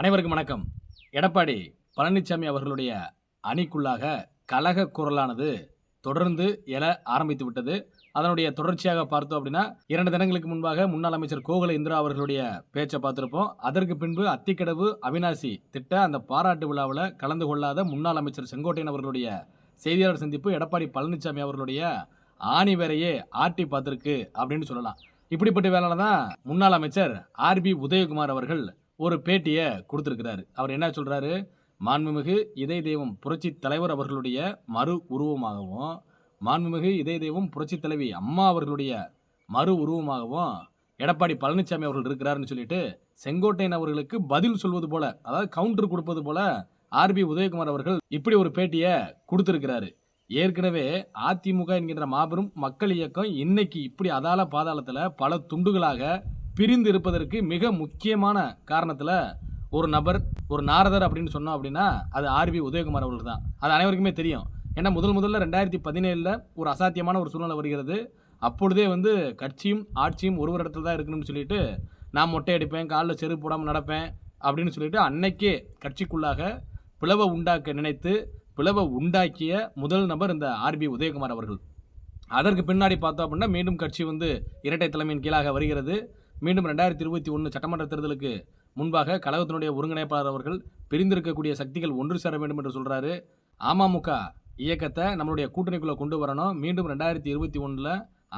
அனைவருக்கும் வணக்கம். எடப்பாடி பழனிசாமி அவர்களுடைய அணிக்குள்ளாக கலக குரலானது தொடர்ந்து எழ ஆரம்பித்து விட்டது. அதனுடைய தொடர்ச்சியாக பார்த்தோம் அப்படின்னா இரண்டு தினங்களுக்கு முன்பாக முன்னாள் அமைச்சர் கோகுல இந்திரா அவர்களுடைய பேச்சை பார்த்திருப்போம். அதற்கு பின்பு அத்திக்கடவு அவினாசி திட்ட அந்த பாராட்டு விழாவில் கலந்து கொள்ளாத முன்னாள் அமைச்சர் செங்கோட்டையன் அவர்களுடைய செய்தியாளர் சந்திப்பு எடப்பாடி பழனிசாமி அவர்களுடைய ஆணி வேறையே ஆட்டி பார்த்துருக்கு அப்படின்னு சொல்லலாம். இப்படிப்பட்ட வேலையில தான் முன்னாள் அமைச்சர் ஆர்பி உதயகுமார் அவர்கள் ஒரு பேட்டியை கொடுத்துருக்கிறாரு. அவர் என்ன சொல்கிறாரு மாண்புமிகு இதய தெய்வம் புரட்சி தலைவர் அவர்களுடைய மறு உருவமாகவும் மாண்புமிகு இதய தெய்வம் புரட்சி தலைவி அம்மா அவர்களுடைய மறு உருவமாகவும் எடப்பாடி பழனிசாமி அவர்கள் இருக்கிறாருன்னு சொல்லிட்டு செங்கோட்டையன் அவர்களுக்கு பதில் சொல்வது போல அதாவது கவுண்டர் கொடுப்பது போல ஆர்பி உதயகுமார் அவர்கள் இப்படி ஒரு பேட்டியை கொடுத்துருக்கிறாரு. ஏற்கனவே அதிமுக என்கின்ற மாபெரும் மக்கள் இயக்கம் இன்னைக்கு இப்படி அதால பாதாளத்தில் பல துண்டுகளாக பிரிந்து இருப்பதற்கு மிக முக்கியமான காரணத்தில் ஒரு நபர் ஒரு நாரதர் அப்படின்னு சொன்னோம் அப்படின்னா அது ஆர்பி உதயகுமார் அவர்கள் தான் அது அனைவருக்குமே தெரியும். ஏன்னா முதல் முதல்ல ரெண்டாயிரத்தி பதினேழில் ஒரு அசாத்தியமான ஒரு சூழ்நிலை வருகிறது. அப்பொழுதே வந்து கட்சியும் ஆட்சியும் ஒரு ஒரு இடத்துல தான் இருக்கணும்னு சொல்லிட்டு நான் மொட்டை அடிப்பேன் காலில் செருப்பு போடாமல் நடப்பேன் அப்படின்னு சொல்லிட்டு அன்னைக்கே கட்சிக்குள்ளாக பிளவை உண்டாக்க நினைத்து பிளவை உண்டாக்கிய முதல் நபர் இந்த ஆர்பி உதயகுமார் அவர்கள். அதற்கு பின்னாடி பார்த்தோம் அப்படின்னா மீண்டும் கட்சி வந்து இரட்டை தலைமையின் கீழாக வருகிறது. மீண்டும் ரெண்டாயிரத்தி இருபத்தி ஒன்று சட்டமன்ற தேர்தலுக்கு முன்பாக கழகத்தினுடைய ஒருங்கிணைப்பாளர் அவர்கள் பிரிந்திருக்கக்கூடிய சக்திகள் ஒன்று சேர வேண்டும் என்று சொல்கிறாரு அமமுக இயக்கத்தை நம்மளுடைய கூட்டணிக்குள்ளே கொண்டு வரணும். மீண்டும் ரெண்டாயிரத்தி இருபத்தி ஒன்றில்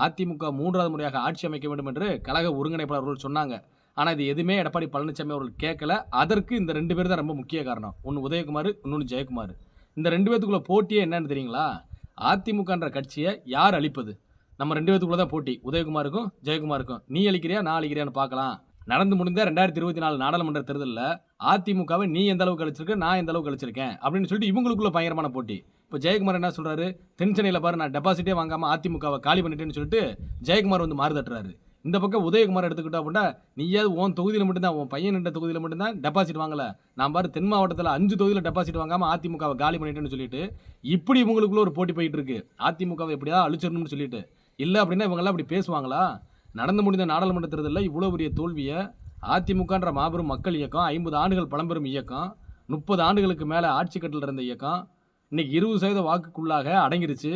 அதிமுக மூன்றாவது முறையாக ஆட்சி அமைக்க வேண்டும் என்று கழக ஒருங்கிணைப்பாளர் அவர்கள் சொன்னாங்க. ஆனால் இது எதுவுமே எடப்பாடி பழனிசாமி அவர்கள் கேட்கல. அதற்கு இந்த ரெண்டு பேர் தான் ரொம்ப முக்கிய காரணம். ஒன்று உதயகுமார் இன்னொன்று ஜெயக்குமார். இந்த ரெண்டு பேத்துக்குள்ள போட்டியே என்னன்னு தெரியுங்களா? அதிமுகன்ற கட்சியை யார் அழிப்பது? நம்ம ரெண்டு பேத்துக்குள்ள தான் போட்டி. உதயகுமாருக்கும் ஜெயக்குமாருக்கும். நீ அழிக்கிறியா நான் அழிக்கிறியான்னு பார்க்கலாம். நடந்து முடிந்த ரெண்டாயிரத்தி இருபத்தி நாலு நாடாளுமன்ற தேர்தலில் அதிமுகவை நீ எந்த அளவுக்கு கழிச்சிருக்க நான் எந்த அளவுக்கு கழிச்சிருக்கேன் அப்படின்னு சொல்லிட்டு இவங்களுக்குள்ள பயங்கரமான போட்டி. இப்போ ஜெயக்குமார் என்ன சொல்றாரு? தென்சென்னையில் பாரு நான் டெபாசிட்டே வாங்காம அதிமுகவை காலி பண்ணிட்டேன்னு சொல்லிட்டு ஜெயக்குமார் வந்து மாறு தட்டுறாரு. இந்த பக்கம் உதயகுமார் எடுத்துக்கிட்டோம் அப்படின்னா நீயாவது உன் தொகுதியில் மட்டும்தான் உன் பையன் நின்ற தொகுதியில் மட்டும்தான் டெபாசிட் வாங்கல. நான் பாரு தென் மாவட்டத்தில் அஞ்சு தொகுதியில் டெபாசிட் வாங்காம அதிமுகவை காலி பண்ணிட்டேன்னு சொல்லிட்டு இப்படி இவங்களுக்குள்ள ஒரு போட்டி போயிட்டு இருக்கு. அதிமுகவை எப்படியாவது அழிச்சிடணும்னு சொல்லிட்டு இல்லை அப்படின்னா இவங்கெல்லாம் அப்படி பேசுவாங்களா? நடந்து முடிந்த நாடாளுமன்ற தேர்தலில் இவ்வளோ பெரிய தோல்வியை அதிமுகன்ற மாபெரும் மக்கள் இயக்கம் ஐம்பது ஆண்டுகள் பழம்பெரும் இயக்கம் முப்பது ஆண்டுகளுக்கு மேலே ஆட்சி கட்டில் இருந்த இயக்கம் இன்றைக்கி இருபது சதவீத வாக்குக்குள்ளாக அடங்கிருச்சு.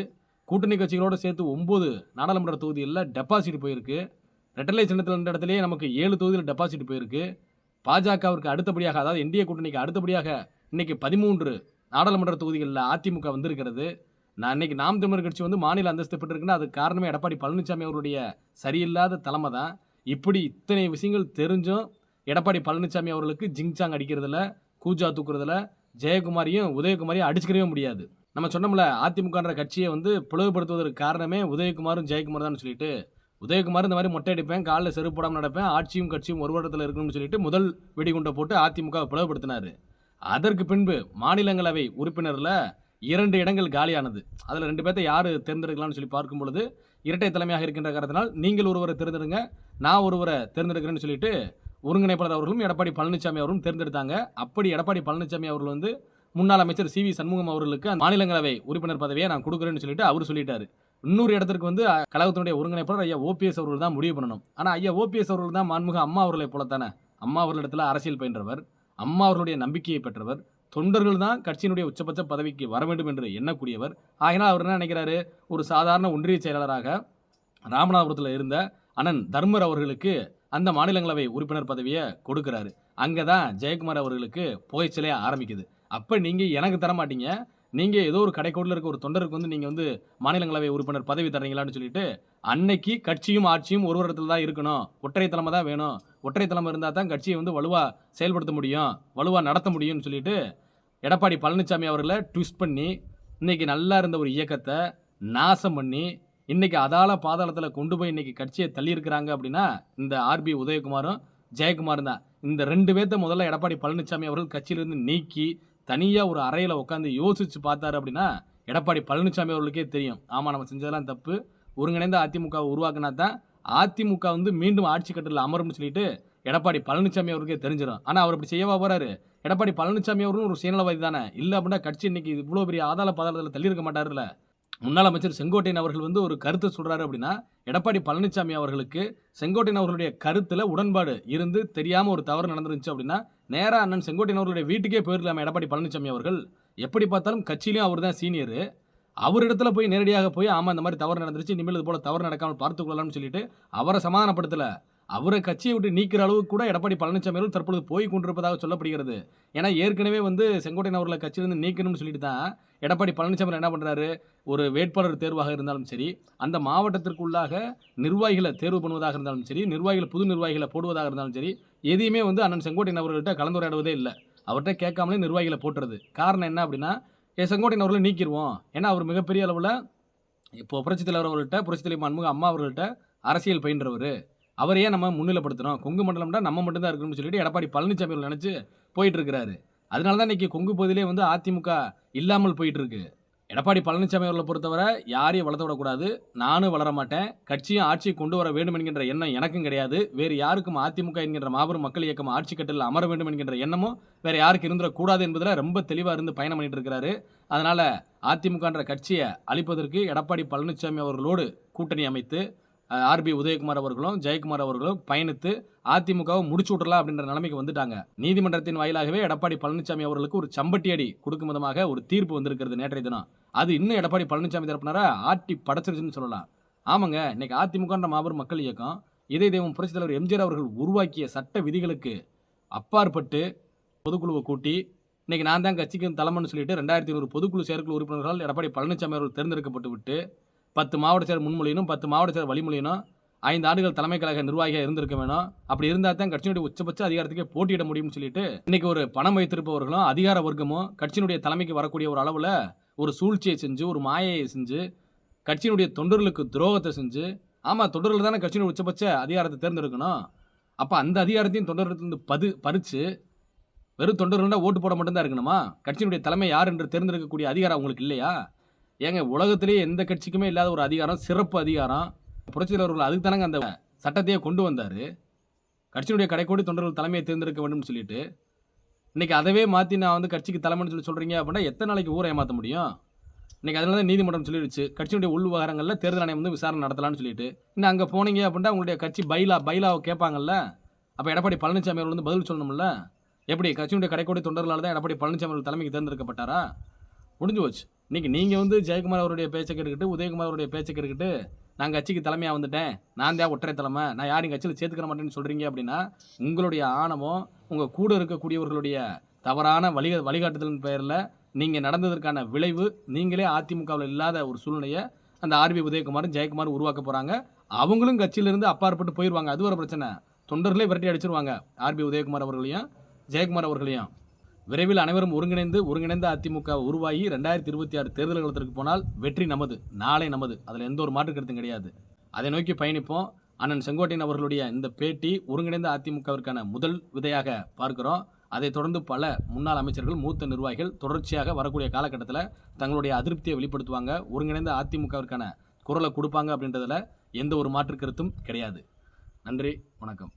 கூட்டணி கட்சிகளோடு சேர்த்து ஒம்பது நாடாளுமன்ற தொகுதிகளில் டெபாசிட் போயிருக்கு. ரெட்டலை சின்னத்தில் இருந்த இடத்துலயே நமக்கு ஏழு தொகுதியில் டெபாசிட் போயிருக்கு. பாஜகவிற்கு அடுத்தபடியாக அதாவது இந்திய கூட்டணிக்கு அடுத்தபடியாக இன்றைக்கி பதிமூன்று நாடாளுமன்ற தொகுதிகளில் அதிமுக வந்திருக்கிறது. நான் இன்னைக்கு நாம் தமிழர் கட்சி வந்து மாநில அந்தஸ்து பெற்றிருக்குன்னா அதுக்கு காரணமே எடப்பாடி பழனிசாமி அவருடைய சரியில்லாத தலைமை தான். இப்படி இத்தனை விஷயங்கள் தெரிஞ்சும் எடப்பாடி பழனிசாமி அவர்களுக்கு ஜிங்சாங் அடிக்கிறதுல கூஜா தூக்குறதுல ஜெயக்குமாரியும் உதயகுமாரியும் அடிச்சுக்கவே முடியாது. நம்ம சொன்னோம்ல அதிமுகன்ற கட்சியை வந்து பிளவுபடுத்துவதற்கு காரணமே உதயகுமாரும் ஜெயக்குமார் தான் சொல்லிட்டு உதயகுமார் இந்த மாதிரி மொட்டை அடிப்பேன் காலில் செருப்பு போடாமல் நடப்பேன் ஆட்சியும் கட்சியும் ஒரு வருடத்தில் இருக்கணும்னு சொல்லிட்டு முதல் வெடிகுண்டை போட்டு அதிமுகவை பிளவுபடுத்தினார். அதற்கு பின்பு மாநிலங்களவை உறுப்பினரில் இரண்டு இடங்கள் காலியானது. அதில் ரெண்டு பேர்த்த யார் தேர்ந்தெடுக்கலாம்னு சொல்லி பார்க்கும் பொழுது இரட்டை தலைமையாக இருக்கின்ற காரணத்தினால் நீங்கள் ஒருவரை தேர்ந்தெடுங்க நான் ஒருவரை தேர்ந்தெடுக்கிறேன்னு சொல்லிட்டு ஒருங்கிணைப்பாளர் அவர்களும் எடப்பாடி பழனிசாமி அவர்களும் தேர்ந்தெடுத்தாங்க. அப்படி எடப்பாடி பழனிசாமி அவர்கள் வந்து முன்னாள் அமைச்சர் சி வி சண்முகம் அவர்களுக்கு மாநிலங்களவை உறுப்பினர் பதவியை நான் கொடுக்குறேன்னு சொல்லிட்டு அவர் சொல்லிட்டாரு. இன்னொரு இடத்திற்கு வந்து கழகத்தினுடைய ஒருங்கிணைப்பாளர் ஐயா ஓபிஎஸ் அவர்கள் தான் முடிவு பண்ணணும். ஆனால் ஐயா ஓபிஎஸ் அவர்கள் தான் மாண்புக அம்மா அவர்களை போலத்தானே? அம்மா அவர்களிடத்தில் அரசியல் பயின்றவர் அம்மா அவர்களுடைய நம்பிக்கையை பெற்றவர் தொண்டர்கள் தான் கட்சியினுடைய உச்சபட்ச பதவிக்கு வர வேண்டும் என்று எண்ணக்கூடியவர். ஆகினால் அவர் என்ன நினைக்கிறாரு? ஒரு சாதாரண ஒன்றிய செயலாளராக ராமநாதபுரத்தில் இருந்த அண்ணன் தர்மர் அவர்களுக்கு அந்த மாநிலங்களவை உறுப்பினர் பதவியை கொடுக்குறாரு. அங்கே தான் ஜெயக்குமார் அவர்களுக்கு புகைச்சலே ஆரம்பிக்குது. அப்போ நீங்கள் எனக்கு தர மாட்டீங்க. நீங்கள் ஏதோ ஒரு கடைக்கோட்டில் இருக்க ஒரு தொண்டருக்கு வந்து நீங்கள் வந்து மாநிலங்களவை உறுப்பினர் பதவி தர்றீங்களான்னு சொல்லிட்டு அன்னைக்கு கட்சியும் ஆட்சியும் ஒரு இடத்துல தான் இருக்கணும். ஒற்றை தலைமை தான் வேணும். ஒற்றை தலைமை இருந்தால் தான் கட்சியை வந்து வலுவாக செயல்படுத்த முடியும். வலுவாக நடத்த முடியும்னு சொல்லிட்டு எடப்பாடி பழனிசாமி அவர்களை ட்விஸ்ட் பண்ணி இன்றைக்கி நல்லா இருந்த ஒரு இயக்கத்தை நாசம் பண்ணி இன்றைக்கி அதால பாதாளத்தில் கொண்டு போய் இன்றைக்கி கட்சியை தள்ளியிருக்கிறாங்க அப்படின்னா இந்த ஆர்பி உதயகுமாரும் ஜெயக்குமாரும் தான். இந்த ரெண்டு பேர்த்த முதல்ல எடப்பாடி பழனிசாமி அவர்கள் கட்சியிலிருந்து நீக்கி தனியாக ஒரு அறையில் உட்காந்து யோசித்து பார்த்தாரு அப்படின்னா எடப்பாடி பழனிசாமி அவர்களுக்கே தெரியும். ஆமாம் நம்ம செஞ்சதெல்லாம் தப்பு. ஒருங்கிணைந்த அதிமுக உருவாக்குனா தான் அதிமுக வந்து மீண்டும் ஆட்சி கட்டில் அமரும்னு சொல்லிட்டு எடப்பாடி பழனிசாமி அவருக்கே தெரிஞ்சிடும் ஆனால் அவர் அப்படி செய்யவா போறாரு? எடப்பாடி பழனிசாமி அவரும் ஒரு சுயநலவாதி தானே? இல்லை அப்படின்னா கட்சி இன்னைக்கு இவ்வளோ பெரிய ஆதார பாதாளத்தில் தள்ளியிருக்க மாட்டார்ல முன்னாள் அமைச்சர் செங்கோட்டையன் அவர்கள் வந்து ஒரு கருத்தை சொல்கிறாரு அப்படின்னா எடப்பாடி பழனிசாமி அவர்களுக்கு செங்கோட்டையன் அவர்களுடைய கருத்தில் உடன்பாடு இருந்து தெரியாமல் ஒரு தவறு நடந்துருந்துச்சு அப்படின்னா நேராக அண்ணன் செங்கோட்டையன் அவர்களுடைய வீட்டுக்கே போயிருக்கலாமே எடப்பாடி பழனிசாமி அவர்கள். எப்படி பார்த்தாலும் கட்சியிலையும் அவர் தான் சீனியர். அவரிடத்துல போய் நேரடியாக போய் ஆமாம் இந்த மாதிரி தவறு நடந்துருச்சு இனிமேல் இது போல தவறு நடக்காமல் பார்த்துக்கொள்ளலாம்னு சொல்லிட்டு அவரை சமாதானப்படுத்தலை. அவரை கட்சியை விட்டு நீக்கிற அளவுக்கு கூட எடப்பாடி பழனிசாமி அவர்கள் தற்பொழுது போய் கொண்டிருப்பதாக சொல்லப்படுகிறது. ஏன்னா ஏற்கனவே வந்து செங்கோட்டையன் அவர்களை கட்சியிலிருந்து நீக்கணும்னு சொல்லிட்டு தான் எடப்பாடி பழனிசாமி என்ன பண்ணுறாரு ஒரு வேட்பாளர் தேர்வாக இருந்தாலும் சரி அந்த மாவட்டத்திற்குள்ளாக நிர்வாகிகளை தேர்வு பண்ணுவதாக இருந்தாலும் சரி நிர்வாகிகளை புது நிர்வாகிகளை போடுவதாக இருந்தாலும் சரி எதையுமே வந்து அண்ணன் செங்கோட்டையன் அவர்கள்ட்ட கலந்துரையாடுவதே இல்லை. அவர்கிட்ட கேட்காமலே நிர்வாகிகளை போட்டுறது. காரணம் என்ன அப்படின்னா ஏ செங்கோட்டையன் அவர்களை நீக்கிடுவோம் ஏன்னா அவர் மிகப்பெரிய அளவில் இப்போ புரட்சித் தலைவர் அவர்கள்ட்ட புரட்சித் தலைவர் அன்முக அம்மா அவர்கள்ட்ட அரசியல் பயின்றவர். அவரையே நம்ம முன்னிலைப்படுத்துறோம் கொங்கு மண்டலம்னா நம்ம மட்டும்தான் இருக்கணும்னு சொல்லிட்டு எடப்பாடி பழனிசாமி அவர்கள் நினச்சி போயிட்டு இருக்கிறாரு அதனால தான் இன்னைக்கு கொங்கு பகுதியிலே வந்து அதிமுக இல்லாமல் போயிட்டு இருக்கு எடப்பாடி பழனிசாமி அவர்களை பொறுத்தவரை யாரையும் வளர்த்த விடக்கூடாது. நானும் வளர மாட்டேன். கட்சியும் ஆட்சியை கொண்டு வர வேண்டும் என்கின்ற எண்ணம் எனக்கும் கிடையாது. வேறு யாருக்கும் அதிமுக என்கின்ற மாபெரும் மக்கள் இயக்கம் ஆட்சி கட்டில் அமர வேண்டும் என்கின்ற எண்ணமும் வேறு யாருக்கு இருந்துடக்கூடாது என்பதில் ரொம்ப தெளிவாக இருந்து பயணம் பண்ணிட்டு இருக்கிறாரு அதனால் அதிமுகன்ற கட்சியை அழிப்பதற்கு எடப்பாடி பழனிசாமி அவர்களோடு கூட்டணி அமைத்து ஆர்பி உதயகுமார் அவர்களும் ஜெயக்குமார் அவர்களும் பயணித்து அதிமுகவை முடிச்சு விடலாம் அப்படின்ற நிலைமைக்கு வந்துட்டாங்க. நீதிமன்றத்தின் வாயிலாகவே எடப்பாடி பழனிசாமி அவர்களுக்கு ஒரு சம்பட்டி அடி கொடுக்கும் விதமாக ஒரு தீர்ப்பு வந்திருக்கிறது நேற்றைய தினம். அது இன்னும் எடப்பாடி பழனிசாமி தரப்பினரா? ஆட்டி படைச்சிருச்சுன்னு சொல்லலாம். ஆமாங்க இன்னைக்கு அதிமுகன்ற மாபெரும் மக்கள் இயக்கம் இதே தெய்வம் புரட்சித் தலைவர் எம்ஜிஆர் அவர்கள் உருவாக்கிய சட்ட விதிகளுக்கு அப்பாற்பட்டு பொதுக்குழுவை கூட்டி இன்னைக்கு நான் தான் கட்சிக்கு தலைமைன்னு சொல்லிட்டு ரெண்டாயிரத்தி ஐநூறு பொதுக்குழு செயற்குழு உறுப்பினர்களால் எடப்பாடி பழனிசாமி அவர்கள் தேர்ந்தெடுக்கப்பட்டு விட்டு பத்து மாவட்ட செயலர் முன்மொழியணும் பத்து மாவட்ட செயலர் வழிமொழியணும். ஐந்து ஆண்டுகள் தலைமை கழக நிர்வாகியாக இருந்திருக்க வேணும். அப்படி இருந்தால் தான் கட்சியினுடைய உச்சபட்ச அதிகாரத்துக்கே போட்டியிட முடியும்னு சொல்லிட்டு இன்னைக்கு ஒரு பணம் வைத்திருப்பவர்களும் அதிகார வர்க்கமும் கட்சியினுடைய தலைமைக்கு வரக்கூடிய ஒரு அளவில் ஒரு சூழ்ச்சியை செஞ்சு ஒரு மாயையை செஞ்சு கட்சியினுடைய தொண்டர்களுக்கு துரோகத்தை செஞ்சு ஆமாம் தொண்டர்கள் தானே கட்சியினுடைய உச்சபட்ச அதிகாரத்தை தேர்ந்தெடுக்கணும். அப்போ அந்த அதிகாரத்தையும் தொண்டர்களிருந்து பது பறித்து வெறும் தொண்டர்கள்னா ஓட்டு போட மட்டும்தான் இருக்கணுமா? கட்சியினுடைய தலைமை யார் என்று தேர்ந்தெடுக்கக்கூடிய அதிகாரம் உங்களுக்கு இல்லையா? ஏங்க உலகத்திலேயே எந்த கட்சிக்குமே இல்லாத ஒரு அதிகாரம் சிறப்பு அதிகாரம். புரட்சி தலைவர்கள் அதுக்கு தானங்க அந்த சட்டத்தையே கொண்டு வந்தார். கட்சியினுடைய கடைக்கோடி தொண்டர்கள் தலைமையை தேர்ந்தெடுக்க வேண்டும்னு சொல்லிட்டு. இன்றைக்கி அதவே மாற்றி நான் வந்து கட்சிக்கு தலைமைன்னு சொல்லி சொல்கிறீங்க அப்படின்னா எத்தனை நாளைக்கு ஊரை ஏமாற்ற முடியும்? இன்றைக்கி அதனால தான் நீதிமன்றம் சொல்லிடுச்சு. கட்சியினுடைய உள் விவகாரங்களில் தேர்தல் ஆணையம் வந்து விசாரணை நடத்தலாம்னு சொல்லிட்டு. இன்னும் அங்கே போனீங்க அப்படின்னா உங்களுடைய கட்சி பைலா பைலாவை கேட்பாங்கல்ல? அப்போ எடப்பாடி பழனிசாமி அவர்கள் வந்து பதில் சொல்லணும்ல? எப்படி கட்சியினுடைய கடைக்கோடி தொண்டர்களால் தான் எடப்பாடி பழனிசாமி அவர்கள் தலைமைக்கு தேர்ந்தெடுக்கப்பட்டாரா? முடிஞ்சு போச்சு. இன்னைக்கு நீங்கள் வந்து ஜெயக்குமார் அவருடைய பேச்சை கேட்டுக்கிட்டு உதயகுமார் அவருடைய பேச்சை கேட்டுக்கிட்டு நான் கட்சிக்கு தலைமையாக வந்துட்டேன். நான் தான் ஒற்றை தலைமை. நான் யாரையும் கட்சியில் சேர்த்துக்கிற மாட்டேன்னு சொல்கிறீங்க அப்படின்னா உங்களுடைய ஆணவம் உங்கள் கூட இருக்கக்கூடியவர்களுடைய தவறான வழி வழிகாட்டுதலின் பெயரில் நீங்கள் நடந்ததற்கான விளைவு நீங்களே அதிமுகவில் இல்லாத ஒரு சூழ்நிலையை அந்த ஆர்பி உதயகுமாரும் ஜெயக்குமார் உருவாக்க போகிறாங்க அவங்களும் கட்சியிலிருந்து அப்பாற்பட்டு போயிடுவாங்க அது ஒரு பிரச்சனை. தொண்டர்களே விரட்டி அடிச்சிருவாங்க. ஆர்பி உதயகுமார் அவர்களையும் ஜெயக்குமார் அவர்களையும். விரைவில் அனைவரும் ஒருங்கிணைந்து ஒருங்கிணைந்த அதிமுக உருவாகி ரெண்டாயிரத்தி இருபத்தி ஆறு தேர்தல் காலத்திற்கு போனால் வெற்றி நமது நாளை நமது. அதில் எந்த ஒரு மாற்று கருத்தும் கிடையாது. அதை நோக்கி பயணிப்போம். அண்ணன் செங்கோட்டையன் அவர்களுடைய இந்த பேட்டி ஒருங்கிணைந்த அதிமுகவிற்கான முதல் விதையாக பார்க்கிறோம். அதைத் தொடர்ந்து பல முன்னாள் அமைச்சர்கள் மூத்த நிர்வாகிகள் தொடர்ச்சியாக வரக்கூடிய காலகட்டத்தில் தங்களுடைய அதிருப்தியை வெளிப்படுத்துவாங்க. ஒருங்கிணைந்த அதிமுகவிற்கான குரலை கொடுப்பாங்க அப்படின்றதில் எந்த ஒரு மாற்று கருத்தும் கிடையாது. நன்றி வணக்கம்.